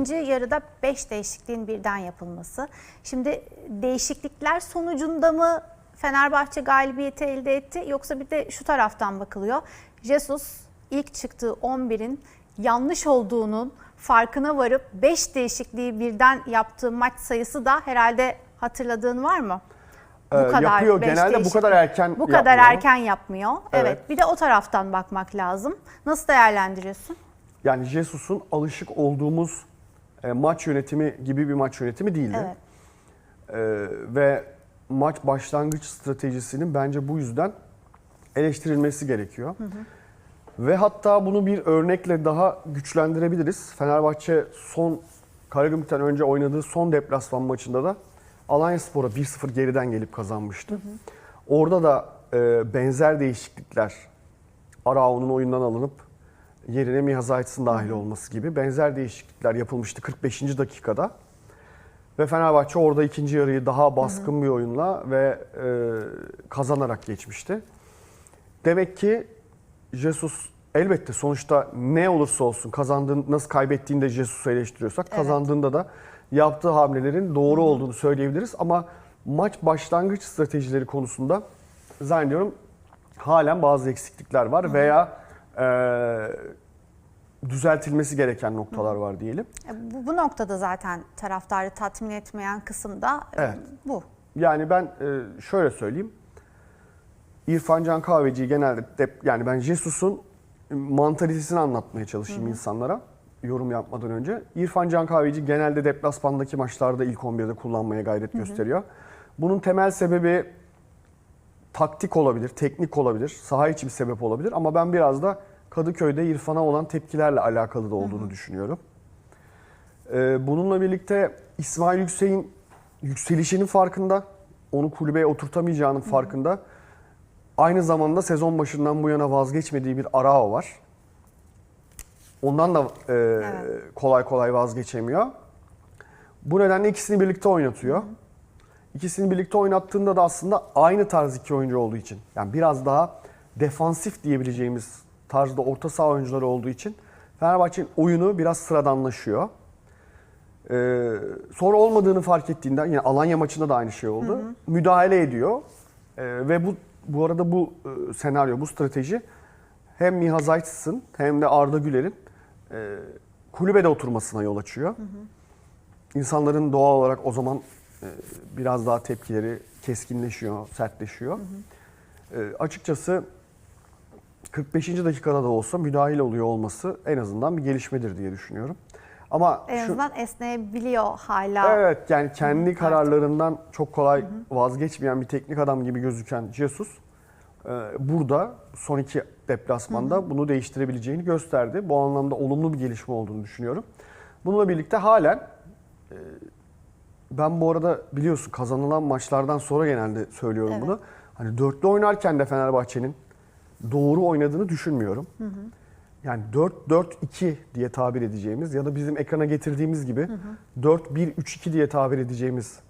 İkinci yarıda 5 değişikliğin birden yapılması. Şimdi değişiklikler sonucunda mı Fenerbahçe galibiyeti elde etti yoksa bir de şu taraftan bakılıyor. Jesus ilk çıktığı 11'in yanlış olduğunun farkına varıp 5 değişikliği birden yaptığı maç sayısı da herhalde hatırladığın var mı? Ee, yapıyor. beş Genelde bu kadar erken Bu kadar yapmıyor. erken yapmıyor. Evet. Evet. Bir de o taraftan bakmak lazım. Nasıl değerlendiriyorsun? Yani Jesus'un alışık olduğumuz e, maç yönetimi gibi bir maç yönetimi değildi. Evet. Ee, ve maç başlangıç stratejisinin bence bu yüzden eleştirilmesi gerekiyor. Ve hatta bunu bir örnekle daha güçlendirebiliriz. Fenerbahçe son Karagümrük'ten önce oynadığı son deplasman maçında da Alanyaspor'a 1-0 geriden gelip kazanmıştı. Orada da e, benzer değişiklikler Arao'nun oyundan alınıp yerine Miha Zayt'sın dahil olması gibi benzer değişiklikler yapılmıştı 45. dakikada. Ve Fenerbahçe orada ikinci yarıyı daha baskın bir oyunla ve e, kazanarak geçmişti. Demek ki Jesus elbette sonuçta ne olursa olsun kazandığın nasıl kaybettiğinde Jesus'u eleştiriyorsak Evet. kazandığında da yaptığı hamlelerin doğru olduğunu söyleyebiliriz ama maç başlangıç stratejileri konusunda zannediyorum halen bazı eksiklikler var veya e, düzeltilmesi gereken noktalar var diyelim. E, Bu, bu noktada zaten taraftarı tatmin etmeyen kısım da e, Evet. bu. Yani ben e, şöyle söyleyeyim. İrfan Can Kahveci'yi genelde de, yani ben Jesus'un mantalitesini anlatmaya çalışayım insanlara yorum yapmadan önce. İrfan Can Kahveci genelde deplasmandaki maçlarda ilk 11'de kullanmaya gayret gösteriyor. Bunun temel sebebi taktik olabilir, teknik olabilir, saha içi bir sebep olabilir ama ben biraz da Kadıköy'de İrfan'a olan tepkilerle alakalı da olduğunu düşünüyorum. Ee, bununla birlikte İsmail Yüksek'in yükselişinin farkında. Onu kulübeye oturtamayacağının farkında. Aynı zamanda sezon başından bu yana vazgeçmediği bir Arao var. Ondan da e, kolay kolay vazgeçemiyor. Bu nedenle ikisini birlikte oynatıyor. İkisini birlikte oynattığında da aslında aynı tarz iki oyuncu olduğu için. Yani biraz daha defansif diyebileceğimiz tarzda orta saha oyuncuları olduğu için Fenerbahçe'nin oyunu biraz sıradanlaşıyor. Ee, sonra olmadığını fark ettiğinden yine Alanya maçında da aynı şey oldu. Müdahale ediyor. Ee, ve bu bu arada bu e, senaryo, bu strateji hem Miha Zayt'sın hem de Arda Güler'in e, kulübede oturmasına yol açıyor. İnsanların doğal olarak o zaman biraz daha tepkileri keskinleşiyor, sertleşiyor. E, açıkçası 45. dakikada da olsa müdahil oluyor olması en azından bir gelişmedir diye düşünüyorum. Ama En şu, azından esneyebiliyor hala. Evet yani kendi kararlarından çok kolay vazgeçmeyen bir teknik adam gibi gözüken Jesus e, burada son iki deplasmanda bunu değiştirebileceğini gösterdi. Bu anlamda olumlu bir gelişme olduğunu düşünüyorum. Bununla birlikte halen e, ben bu arada biliyorsun kazanılan maçlardan sonra genelde söylüyorum Evet. bunu. Hani dörtlü oynarken de Fenerbahçe'nin doğru oynadığını düşünmüyorum. Yani 4-4-2 diye tabir edeceğimiz ya da bizim ekrana getirdiğimiz gibi 4-1-3-2 diye tabir edeceğimiz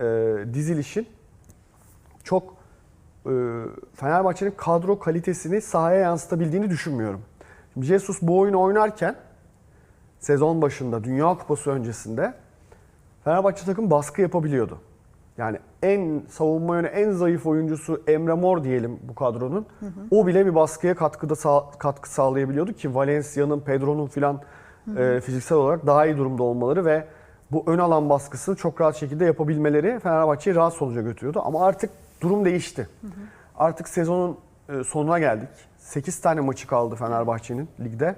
e, dizilişin çok e, Fenerbahçe'nin kadro kalitesini sahaya yansıtabildiğini düşünmüyorum. Şimdi Jesus bu oyunu oynarken sezon başında Dünya Kupası öncesinde Fenerbahçe takım baskı yapabiliyordu. Yani en savunma yönü en zayıf oyuncusu Emre Mor diyelim bu kadronun. O bile bir baskıya katkıda sağ- katkı sağlayabiliyordu ki Valencia'nın, Pedro'nun filan e, fiziksel olarak daha iyi durumda olmaları ve bu ön alan baskısını çok rahat şekilde yapabilmeleri Fenerbahçe'yi rahat sonuca götürüyordu. Ama artık durum değişti. Artık sezonun e, sonuna geldik. 8 tane maçı kaldı Fenerbahçe'nin ligde.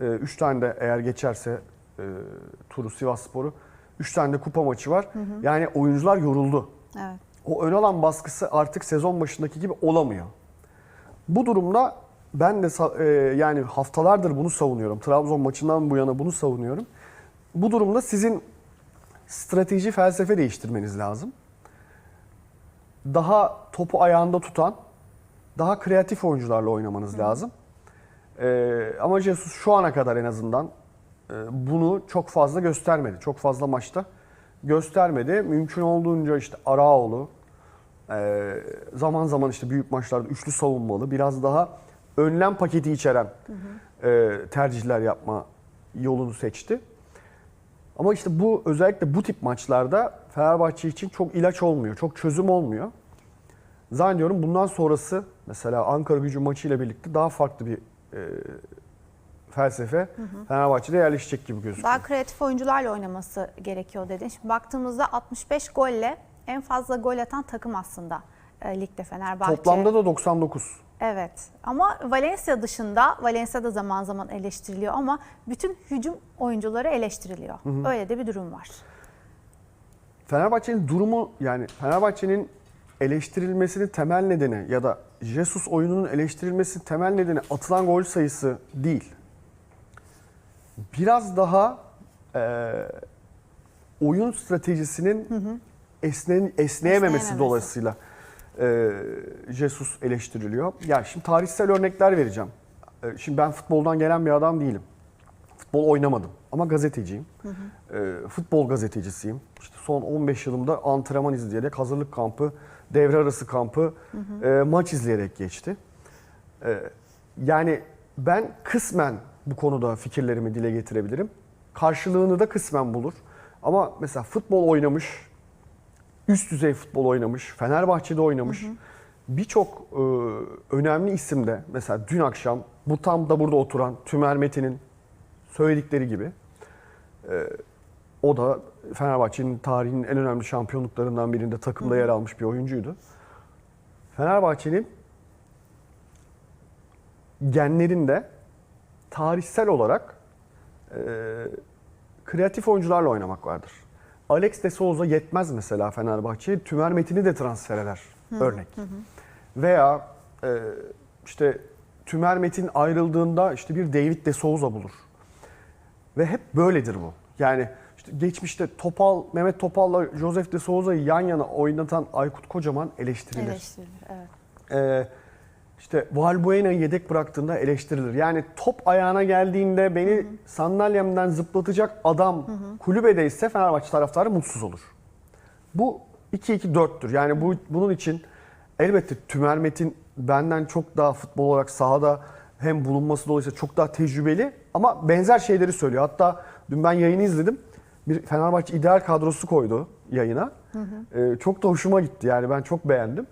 3 tane de eğer geçerse e, turu Sivasspor'u 3 tane de kupa maçı var. Yani oyuncular yoruldu. Evet. O ön alan baskısı artık sezon başındaki gibi olamıyor. Bu durumda ben de e, yani haftalardır bunu savunuyorum. Trabzon maçından bu yana bunu savunuyorum. Bu durumda sizin strateji, felsefe değiştirmeniz lazım. Daha topu ayağında tutan, daha kreatif oyuncularla oynamanız lazım. Ee, ama Jesus şu ana kadar en azından bunu çok fazla göstermedi. Çok fazla maçta göstermedi. Mümkün olduğunca işte Araoğlu, e, zaman zaman işte büyük maçlarda üçlü savunmalı, biraz daha önlem paketi içeren e, tercihler yapma yolunu seçti. Ama işte bu özellikle bu tip maçlarda Fenerbahçe için çok ilaç olmuyor, çok çözüm olmuyor. Zannediyorum bundan sonrası mesela Ankara gücü maçıyla birlikte daha farklı bir e, felsefe Fenerbahçe'de yerleşecek gibi gözüküyor. Daha kreatif oyuncularla oynaması gerekiyor dedin. Şimdi baktığımızda 65 golle en fazla gol atan takım aslında e, ligde Fenerbahçe. Toplamda da 99. Evet ama Valencia dışında, Valencia da zaman zaman eleştiriliyor ama bütün hücum oyuncuları eleştiriliyor. Öyle de bir durum var. Fenerbahçe'nin durumu yani Fenerbahçe'nin eleştirilmesinin temel nedeni ya da Jesus oyununun eleştirilmesinin temel nedeni atılan gol sayısı değil. Biraz daha e, oyun stratejisinin esne, esneyememesi Esneyememesi. dolayısıyla e, Jesus eleştiriliyor. Yani şimdi tarihsel örnekler vereceğim. E, şimdi ben futboldan gelen bir adam değilim. Futbol oynamadım ama gazeteciyim. E, futbol gazetecisiyim. İşte son 15 yılımda antrenman izleyerek, hazırlık kampı, devre arası kampı, e, maç izleyerek geçti. E, yani ben kısmen bu konuda fikirlerimi dile getirebilirim. Karşılığını da kısmen bulur. Ama mesela futbol oynamış, üst düzey futbol oynamış, Fenerbahçe'de oynamış. Birçok e, önemli isimde mesela dün akşam bu tam da burada oturan Tümer Metin'in söyledikleri gibi e, o da Fenerbahçe'nin tarihinin en önemli şampiyonluklarından birinde takımda yer almış bir oyuncuydu. Fenerbahçe'nin genlerinde tarihsel olarak e, kreatif oyuncularla oynamak vardır. Alex de Souza yetmez mesela Fenerbahçe'ye. Tümer Metin'i de transfer eder örnek. Veya e, işte Tümer Metin ayrıldığında işte bir David de Souza bulur. Ve hep böyledir bu. Yani işte geçmişte Topal, Mehmet Topal'la Joseph de Souza'yı yan yana oynatan Aykut Kocaman eleştirilir. Eleştirilir, evet. Ee, işte Valbuena'yı yedek bıraktığında eleştirilir. Yani top ayağına geldiğinde beni sandalyemden zıplatacak adam kulübede ise Fenerbahçe taraftarı mutsuz olur. Bu 2-2-4'tür. Yani bu bunun için elbette Tümer Metin benden çok daha futbol olarak sahada hem bulunması dolayısıyla çok daha tecrübeli ama benzer şeyleri söylüyor. Hatta dün ben yayını izledim. Bir Fenerbahçe ideal kadrosu koydu yayına. Ee, çok da hoşuma gitti. Yani ben çok beğendim.